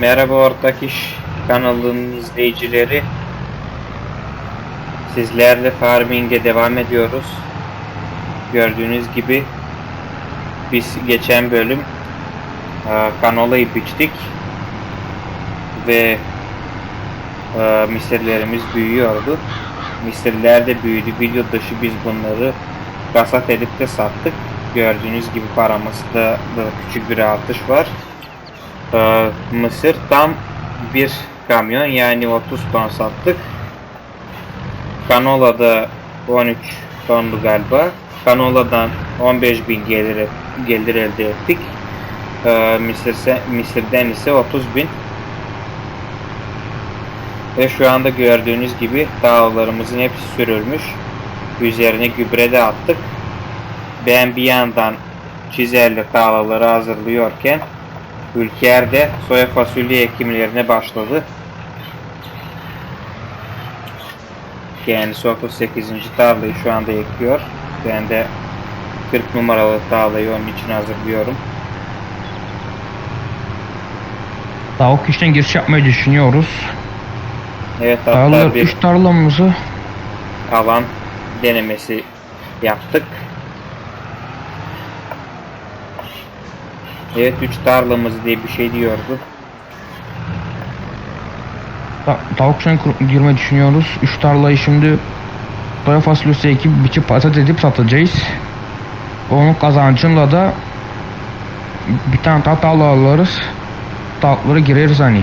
Merhaba Ortak İş kanalının izleyicileri. Sizlerle farming'e devam ediyoruz. Gördüğünüz gibi biz geçen bölüm e, kanolayı biçtik ve e, misirlerimiz büyüyordu. Misirler de büyüdü. Video dışı biz bunları kasat edip de sattık. Gördüğünüz gibi paramızda da küçük bir artış var. Ee, mısır tam bir kamyon yani 30 ton sattık. Kanola'da 13 tondu galiba. Kanola'dan 15 bin gelir, gelir elde ettik. Ee, Mısır, Mısır'dan ise 30 bin. Ve şu anda gördüğünüz gibi dağlarımızın hepsi sürülmüş. Üzerine gübre de attık. Ben bir yandan çizerli tarlaları hazırlıyorken Ülker de soya fasulye ekimlerine başladı. Kendisi 38. tarlayı şu anda ekiyor. Ben de 40 numaralı tarlayı onun için hazırlıyorum. Tavuk işten giriş yapmayı düşünüyoruz. Evet hatta Tarlalar bir 3 tarlamızı alan denemesi yaptık. Evet 3 tarlamız diye bir şey diyordu. ta- tavuk işten kur- girmeyi düşünüyoruz. 3 tarlayı şimdi soya fasulyesi ekip biçip hasat edip satacağız. Onun kazancıyla da bir tane daha tarla alırız. Tavuklara gireriz hani.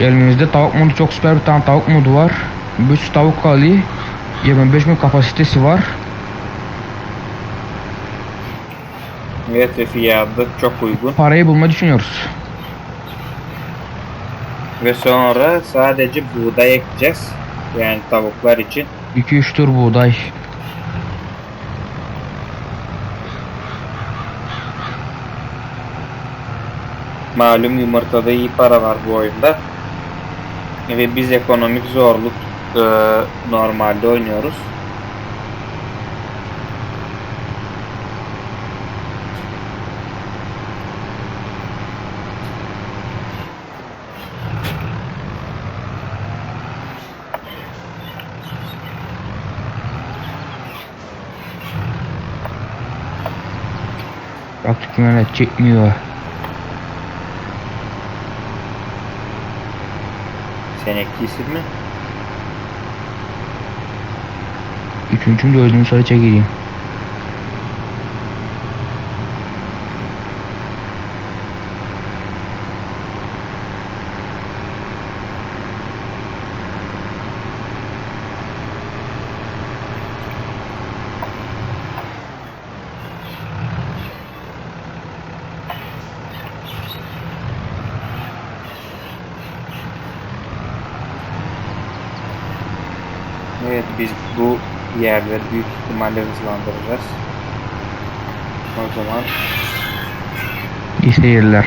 Elimizde tavuk modu çok süper bir tane tavuk modu var. Bir sürü tavuk kalıyor. 25 bin kapasitesi var. Evet ve fiyatı çok uygun. Parayı bulmayı düşünüyoruz. Ve sonra sadece buğday ekeceğiz. Yani tavuklar için. 2-3 tur buğday. Malum yumurtada iyi para var bu oyunda. Ve biz ekonomik zorluk e, normalde oynuyoruz. Yine çekmiyor. Sen eklisin mi? Üçüncüm de özümü sonra çekeyim. Evet biz bu yerleri büyük ihtimalle hızlandıracağız. O zaman İyi seyirler.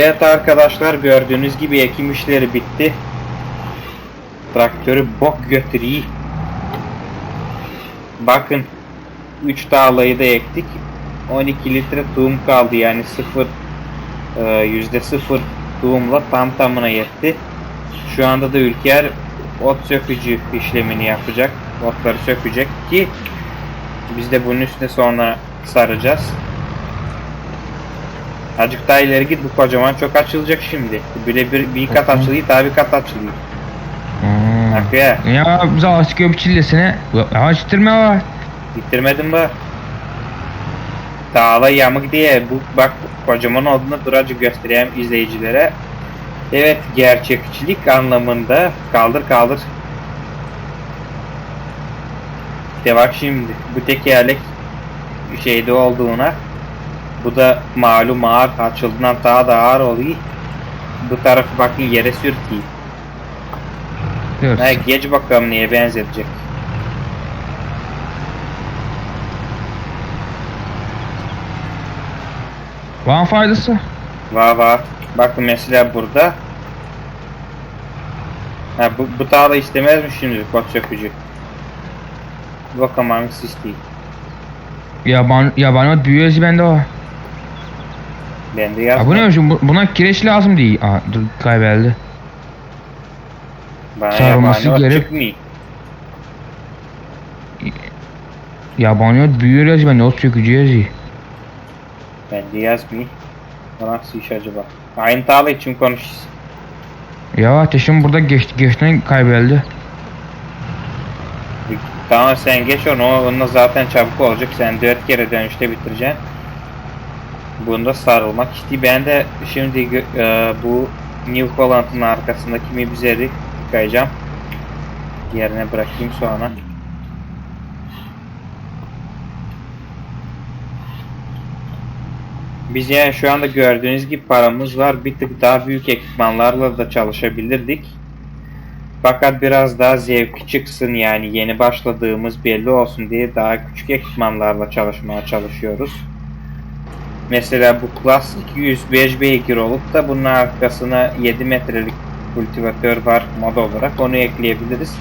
Evet arkadaşlar gördüğünüz gibi ekim işleri bitti. Traktörü bok götürüyor. Bakın 3 tarlayı da ektik. 12 litre tohum kaldı yani 0 yüzde sıfır tohumla tam tamına yetti. Şu anda da Ülker ot sökücü işlemini yapacak. Otları sökecek ki biz de bunun üstüne sonra saracağız. Azıcık daha ileri git bu kocaman çok açılacak şimdi. Bile bir, bir kat açılıyor daha bir kat açılıyor. Hmm. Bak ya Ya biz ağaç göpçillesine ağaç bitirme var. bitirmedim be. Dağla yamık diye bu bak kocaman olduğunu duracı göstereyim izleyicilere. Evet gerçekçilik anlamında kaldır kaldır. İşte bak şimdi bu tekerlek şeyde olduğuna bu da malum ağır açıldığından daha da ağır oluyor. Bu tarafı bakın yere sürtüyor. Diyoruz. Ha, geç bakalım neye benzetecek. Var faydası? Var var. Bakın mesela burada. Ha, bu, bu tağla istemez mi şimdi kot sökücü? Bakalım hangisi istiyor. Yaban, yabani ot büyüyoruz bende o. Ben de Ya bu ne şu bu- buna kireç lazım değil. Aa dur kaybeldi. Bana sarılması yabani ot gerek- çıkmıyor. Yabani ot büyüyoruz ben ot sökeceğiz iyi. Ben de yazmıyor. Bu nasıl iş acaba? Aynı tağla için konuşuyoruz. Ya ateşim burada geçti geçten kaybeldi. Tamam sen geç onu. Onunla zaten çabuk olacak. Sen dört kere dönüşte bitireceksin. Bunda sarılmak istiyor. Ben de şimdi e, bu New Holland'ın arkasındaki mibzeri yıkayacağım. Yerine bırakayım sonra. Biz yani şu anda gördüğünüz gibi paramız var. Bir tık daha büyük ekipmanlarla da çalışabilirdik. Fakat biraz daha zevki çıksın yani yeni başladığımız belli olsun diye daha küçük ekipmanlarla çalışmaya çalışıyoruz. Mesela bu Class 205 beygir olup da bunun arkasına 7 metrelik kultivatör var mod olarak onu ekleyebiliriz.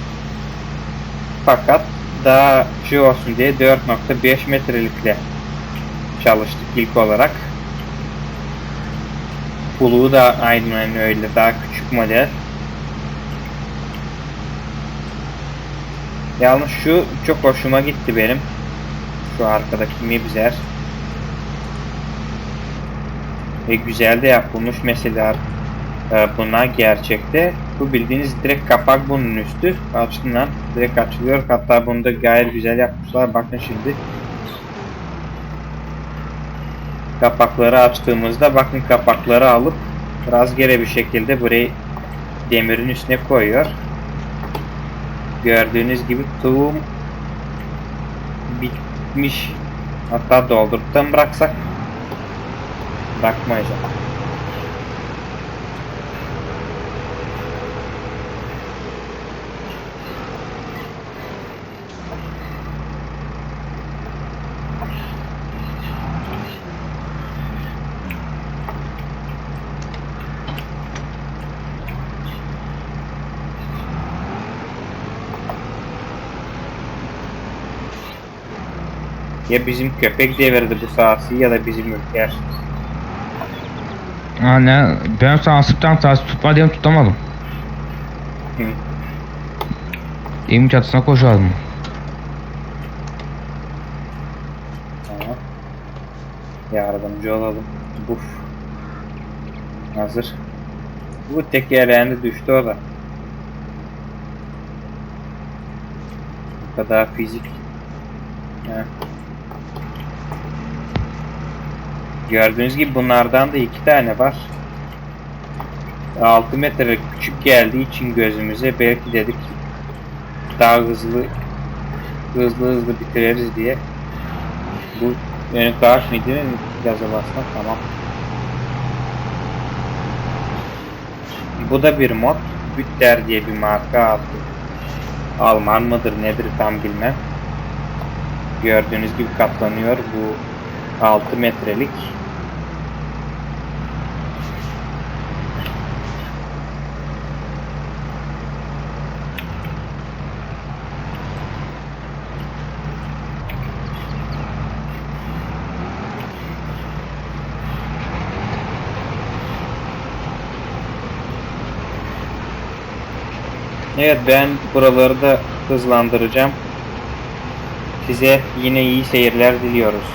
Fakat daha şey olsun diye 4.5 metrelikle çalıştık ilk olarak. Puluğu da aynen öyle daha küçük model. Yalnız şu çok hoşuma gitti benim. Şu arkadaki mibzer. Ve güzel de yapılmış mesela e, bunlar gerçekte. Bu bildiğiniz direkt kapak bunun üstü. Açtığından direkt açılıyor. Hatta bunu da gayet güzel yapmışlar. Bakın şimdi. Kapakları açtığımızda bakın kapakları alıp rastgele bir şekilde burayı demirin üstüne koyuyor. Gördüğünüz gibi tohum bitmiş. Hatta mı bıraksak? Bırakmayacağım. Ya bizim köpek devirdi bu sahası ya da bizim ülker. Anne ben sana sıktan taşı tutma diye tutamadım. Hı. Evin çatısına koşardım. Tamam. Yardımcı olalım. Buf. Hazır. Bu tekerleğinde düştü o da. Bu kadar fizik. Heh. Gördüğünüz gibi bunlardan da iki tane var. 6 metre küçük geldiği için gözümüze belki dedik daha hızlı hızlı hızlı bitiririz diye. Bu yani gaz mıydı? Gaza basma tamam. Bu da bir mod. Bütter diye bir marka aldı. Alman mıdır nedir tam bilmem. Gördüğünüz gibi katlanıyor bu 6 metrelik. Evet ben buraları da hızlandıracağım. Size yine iyi seyirler diliyoruz.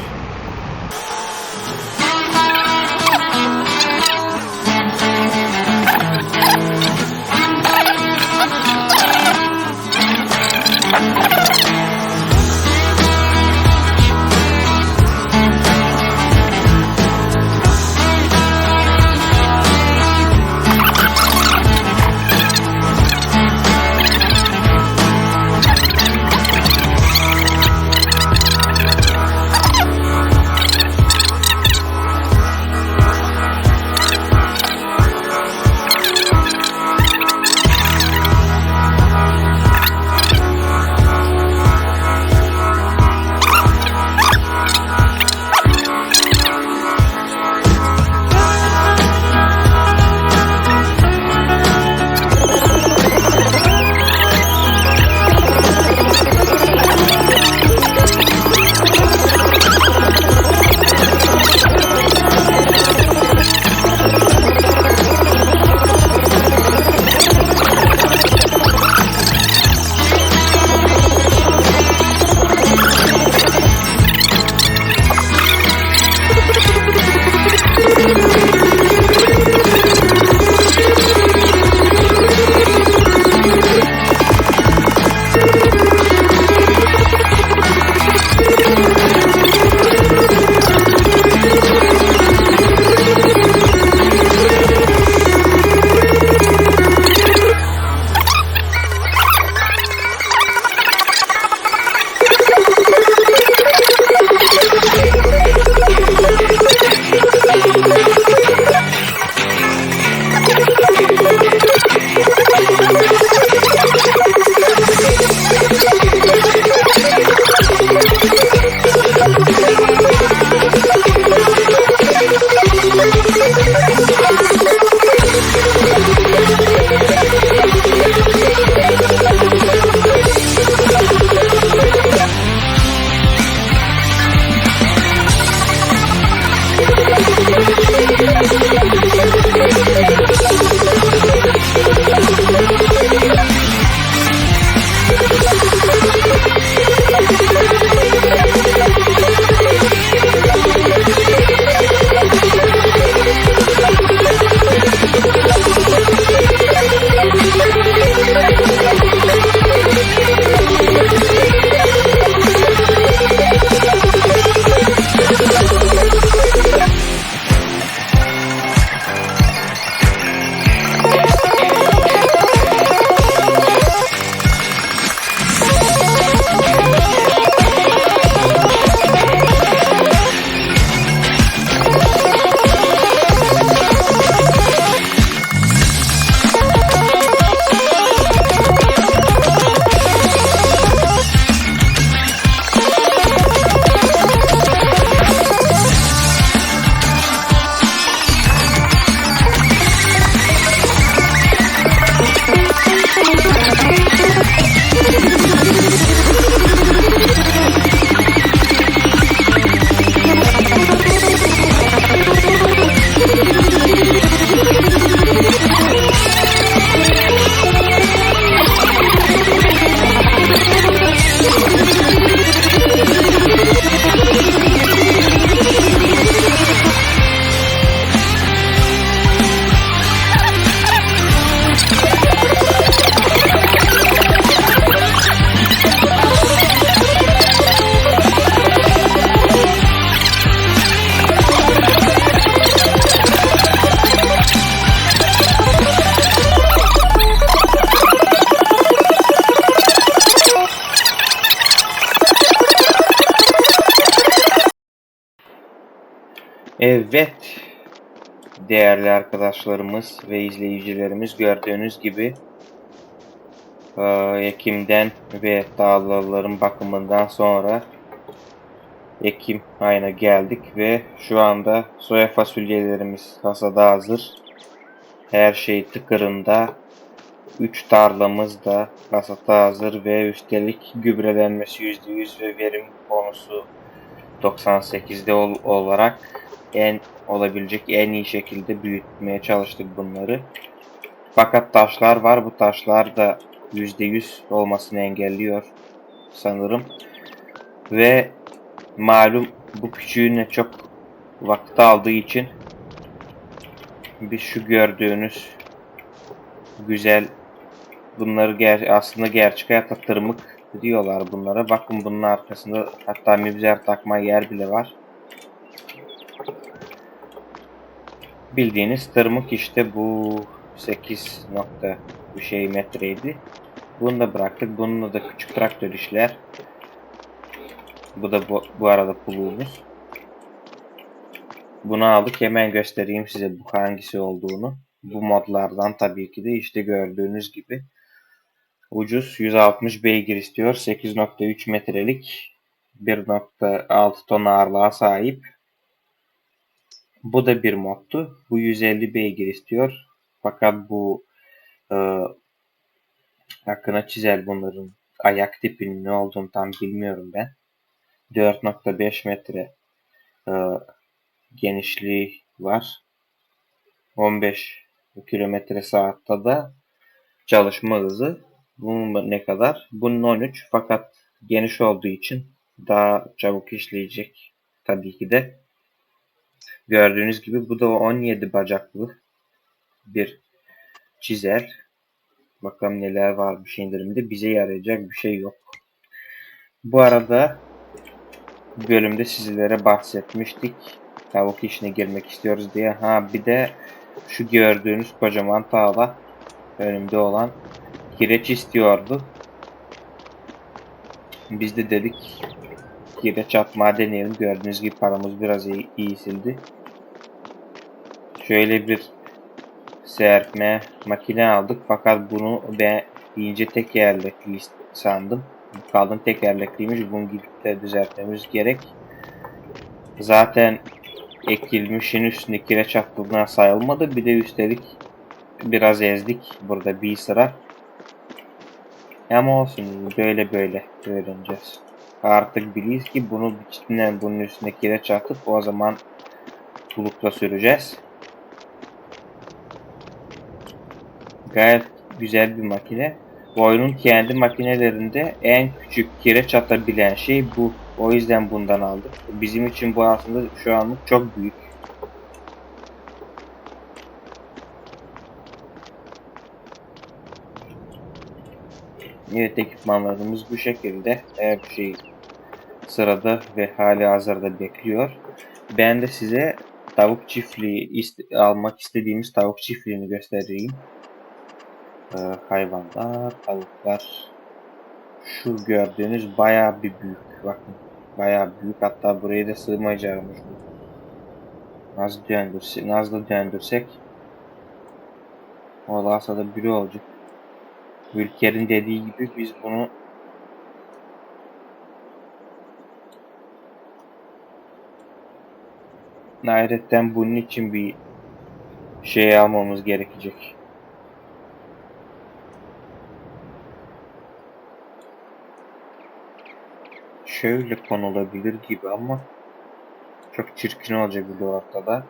Evet. Değerli arkadaşlarımız ve izleyicilerimiz gördüğünüz gibi eee, Ekim'den ve tarlaların bakımından sonra Ekim ayına geldik ve şu anda soya fasulyelerimiz hasada hazır. Her şey tıkırında. 3 tarlamız da hasata hazır ve üstelik gübrelenmesi %100 ve verim bonusu 98'de ol- olarak en olabilecek en iyi şekilde büyütmeye çalıştık bunları. Fakat taşlar var. Bu taşlar da %100 olmasını engelliyor sanırım. Ve malum bu küçüğüne çok vakit aldığı için bir şu gördüğünüz güzel bunları ger aslında gerçek hayatta tırmık diyorlar bunlara. Bakın bunun arkasında hatta mibzer takma yer bile var. Bildiğiniz tırmık işte bu 8 nokta bir şey metreydi. Bunu da bıraktık. Bununla da küçük traktör işler. Bu da bu, bu arada puluğumuz. Bunu aldık. Hemen göstereyim size bu hangisi olduğunu. Bu modlardan tabii ki de işte gördüğünüz gibi. Ucuz 160 beygir istiyor. 8.3 metrelik 1.6 ton ağırlığa sahip. Bu da bir moddu. Bu 150 beygir istiyor. Fakat bu e, hakkına çizel bunların ayak tipinin ne olduğunu tam bilmiyorum ben. 4.5 metre e, genişliği var. 15 kilometre saatte da çalışma hızı. Bunun ne kadar? Bunun 13 fakat geniş olduğu için daha çabuk işleyecek tabii ki de. Gördüğünüz gibi bu da 17 bacaklı bir çizer. Bakalım neler varmış indirimde. Bize yarayacak bir şey yok. Bu arada bölümde sizlere bahsetmiştik. Tavuk işine girmek istiyoruz diye. Ha bir de şu gördüğünüz kocaman tağla önümde olan kireç istiyordu. Biz de dedik kireç atma deneyelim. Gördüğünüz gibi paramız biraz iyi, iyi sildi. Şöyle bir serpme makine aldık fakat bunu ben ince tekerlekli sandım. Kalın tekerlekliymiş. Bunu gidip de düzeltmemiz gerek. Zaten ekilmişin üstünde kireç attığından sayılmadı. Bir de üstelik biraz ezdik burada bir sıra. Ama olsun böyle böyle öğreneceğiz. Artık biliyoruz ki bunu cidden bunun üstüne kireç atıp o zaman tulukla süreceğiz. Gayet güzel bir makine. Bu kendi makinelerinde en küçük kireç atabilen şey bu. O yüzden bundan aldık. Bizim için bu aslında şu anlık çok büyük. Evet ekipmanlarımız bu şekilde. Her şey sırada ve hali hazırda bekliyor. Ben de size tavuk çiftliği ist almak istediğimiz tavuk çiftliğini göstereyim. Ee, hayvanlar, tavuklar. Şu gördüğünüz bayağı bir büyük. Bakın bayağı büyük. Hatta buraya da sığmayacakmış bu. Nasıl döndürsek, nasıl döndürsek olasa da biri olacak. Ülker'in dediği gibi biz bunu Hayretten bunun için bir şey almamız gerekecek. Şöyle konulabilir gibi ama çok çirkin olacak bir ortada.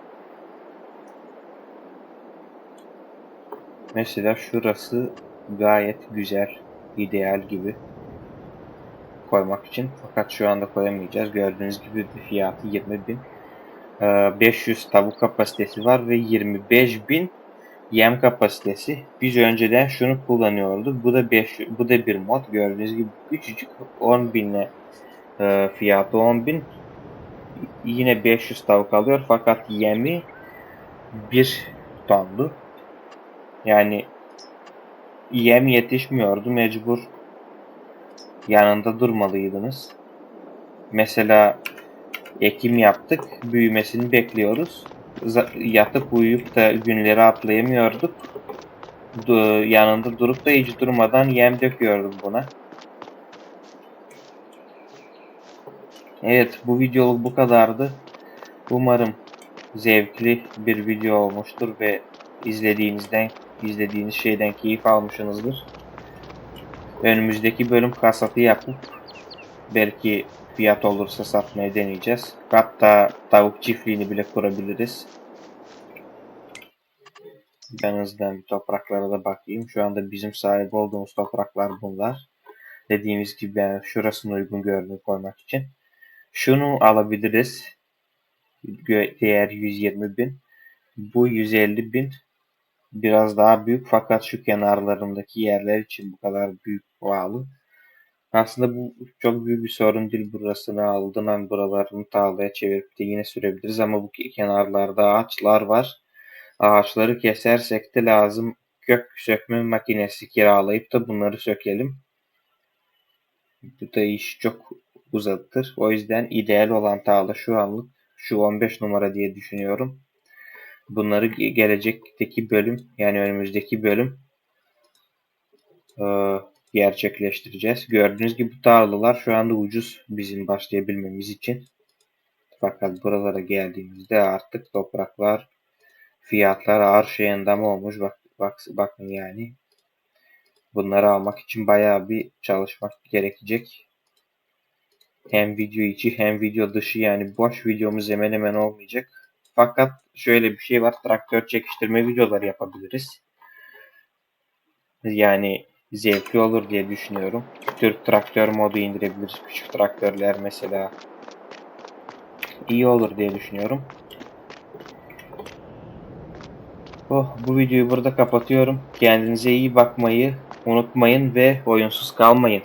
Mesela şurası gayet güzel, ideal gibi koymak için. Fakat şu anda koyamayacağız. Gördüğünüz gibi fiyatı 20 bin. 500 tavuk kapasitesi var ve 25 bin yem kapasitesi. Biz önceden şunu kullanıyorduk. Bu da 5 bu da bir mod. Gördüğünüz gibi küçücük 10 binle e, fiyatı 10 bin. Yine 500 tavuk alıyor fakat yemi 1 tondu. Yani yem yetişmiyordu. Mecbur yanında durmalıydınız. Mesela ekim yaptık. Büyümesini bekliyoruz. Yatıp uyuyup da günleri atlayamıyorduk. Du yanında durup da hiç durmadan yem döküyordum buna. Evet bu videoluk bu kadardı. Umarım zevkli bir video olmuştur ve izlediğinizden izlediğiniz şeyden keyif almışsınızdır. Önümüzdeki bölüm kasatı yapıp belki fiyat olursa satmaya deneyeceğiz. Hatta tavuk çiftliğini bile kurabiliriz. Ben hızlıdan bir topraklara da bakayım. Şu anda bizim sahip olduğumuz topraklar bunlar. Dediğimiz gibi ben şurasını uygun gördüm koymak için. Şunu alabiliriz. Değer 120 bin. Bu 150 bin. Biraz daha büyük fakat şu kenarlarındaki yerler için bu kadar büyük pahalı. Aslında bu çok büyük bir sorun değil. Burasını aldın buralarını tarlaya çevirip de yine sürebiliriz ama bu kenarlarda ağaçlar var. Ağaçları kesersek de lazım kök sökme makinesi kiralayıp da bunları sökelim. Bu da iş çok uzatır. O yüzden ideal olan tarla şu anlık şu 15 numara diye düşünüyorum. Bunları ge- gelecekteki bölüm yani önümüzdeki bölüm eee, gerçekleştireceğiz. Gördüğünüz gibi bu tarlalar şu anda ucuz bizim başlayabilmemiz için. Fakat buralara geldiğimizde artık topraklar fiyatlar ağır şeyinden olmuş. Bak, bak, bakın yani. Bunları almak için bayağı bir çalışmak gerekecek. Hem video içi hem video dışı yani boş videomuz hemen hemen olmayacak. Fakat şöyle bir şey var. Traktör çekiştirme videoları yapabiliriz. Yani zevkli olur diye düşünüyorum. Türk traktör modu indirebiliriz. Küçük traktörler mesela iyi olur diye düşünüyorum. Oh, bu videoyu burada kapatıyorum. Kendinize iyi bakmayı unutmayın ve oyunsuz kalmayın.